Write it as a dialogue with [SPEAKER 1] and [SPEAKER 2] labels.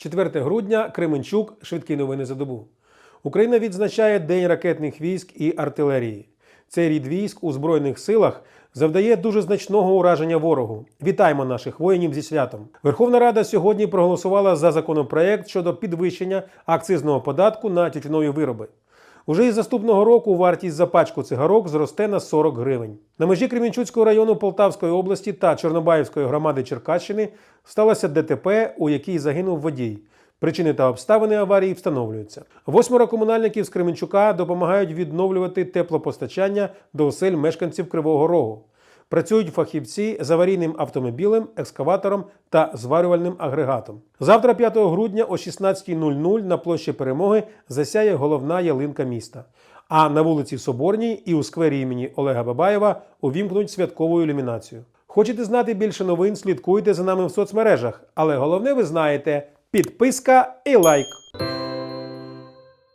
[SPEAKER 1] 4 грудня Кременчук. Швидкі новини за добу. Україна відзначає День ракетних військ і артилерії. Цей рід військ у Збройних силах завдає дуже значного ураження ворогу. Вітаємо наших воїнів зі святом. Верховна Рада сьогодні проголосувала за законопроект щодо підвищення акцизного податку на тютюнові вироби. Уже із наступного року вартість за пачку цигарок зросте на 40 гривень. На межі Кремінчуцького району Полтавської області та Чорнобаївської громади Черкащини сталося ДТП, у якій загинув водій. Причини та обставини аварії встановлюються. Восьмеро комунальників з Кременчука допомагають відновлювати теплопостачання до осель мешканців Кривого Рогу. Працюють фахівці з аварійним автомобілем, екскаватором та зварювальним агрегатом. Завтра, 5 грудня о 16.00 на площі Перемоги засяє головна ялинка міста. А на вулиці Соборній і у сквері імені Олега Бабаєва увімкнуть святкову ілюмінацію. Хочете знати більше новин? Слідкуйте за нами в соцмережах. Але головне ви знаєте підписка і лайк.